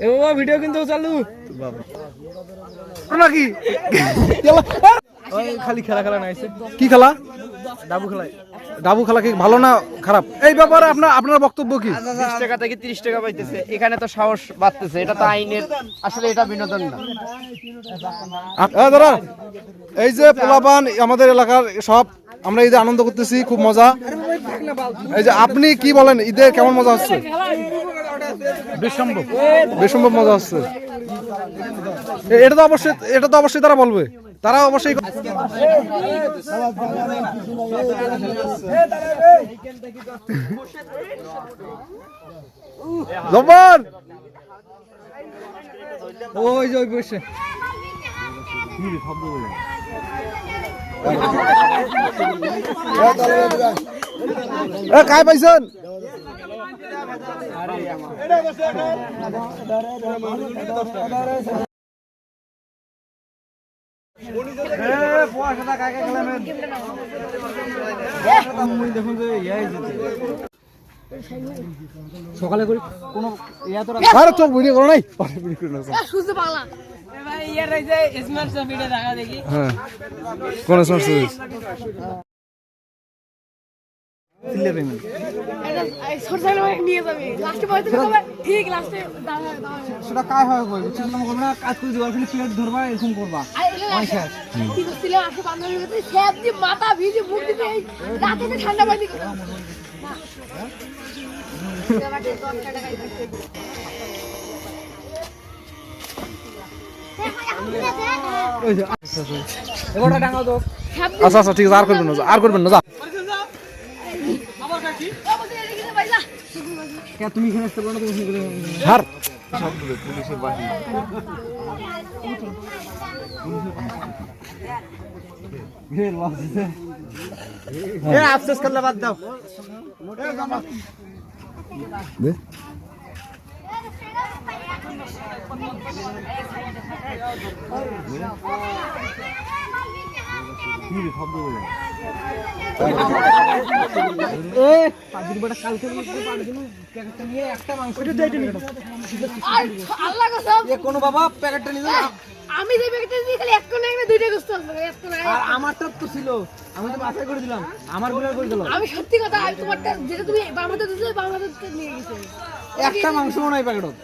এ বাবা ভিডিও কিন্তু চালু। খালি খেলা খেলা নাইছে কি খেলা? ডাবু খেলাই ডাবু খেলা কি ভালো না খারাপ? এই ব্যাপারে আপনার আপনার বক্তব্য কি? টাকা থেকে তিরিশ টাকা পাইতেছে। এখানে তো সাহস বাড়তেছে এটা তো আইনের আসলে এটা বিনোদন না। দাদা এই যে পোলাপান আমাদের এলাকার সব আমরা ঈদে আনন্দ করতেছি খুব মজা। এই যে আপনি কি বলেন ঈদে কেমন মজা হচ্ছে? বেসম্ভব মজা হচ্ছে। এটা তো অবশ্যই এটা তো অবশ্যই তারা বলবে। তারা অবশ্যই জব্বার! ওই যে বসে। কাই পাইছেন? সকালে করি কোনো ইয়া তো আরে চোখ ভিডিও করো নাই? পরে ভিডিও করে ভাই ইয়ার এই যে স্মার্ট সাফিটা দেখা দেখি। হ্যাঁ। কোন স্মার্ট দাঁড়া দাঁড়া সেটা কাজ হবে কই চিন্তা করবে না কাজ করে দিবা খালি প্লেট ধরবা এরকম করবা। আর এগুলো লাস্টে কি করছিল? আসে বান্ধবীর কাছে স্যাপ দিয়ে মাথা ভিজে মুখ দিতে রাতে ঠান্ডা পানি করে না এবারে দশ টাকা দিতে ওই যে এবারটা ডাঙাও তো। স্যাপ আচ্ছা আচ্ছা ঠিক আছে আর করবেন না আর করবেন না যা। কে তুমি এখানে আসতে পারো না তুমি এখানে ছাড় আফসোস করলে বাদ দাও দে এ পাঁচদিন বড় কালকে বলতে পাঁচদিন প্যাকেটটা নিয়ে একটা মাংস ওটা যাইতে নিয়ে আল্লাহ কোনো বাবা প্যাকেটটা নিয়ে আমি যে ব্যাগটা দিয়ে খালি এক কোণে একটা দুইটা গোস্ত আছে এক কোণে আর আমারটা তো ছিল। আমি তো বাছাই করে দিলাম। আমারগুলো করে দিলাম। আমি সত্যি কথা আমি তোমারটা যেটা তুমি বামাতে দিছিলে বামাতে নিয়ে গেছে। একটা মাংস নাই প্যাকেটত।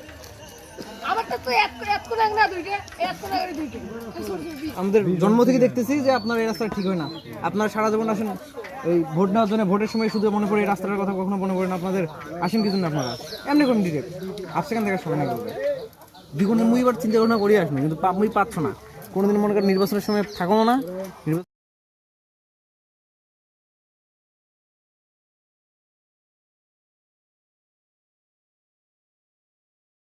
আমাদের জন্ম থেকে দেখতেছি যে আপনার এই রাস্তা ঠিক হয় না। আপনার সারা জীবন আসেন, এই ভোট নেওয়ার জন্য ভোটের সময় শুধু মনে পড়ে এই রাস্তাটার কথা কখনো মনে করেন আপনাদের। আসেন কিছু না আপনারা। এমনি কোন ডিরেক্ট আপ সেখান থেকে সময় না করবে দ্বিগুণের মুই এবার চিন্তা ভাবনা করি আসবেন কিন্তু মুই পাচ্ছ না। কোনোদিন মনে করেন নির্বাচনের সময় থাকো না।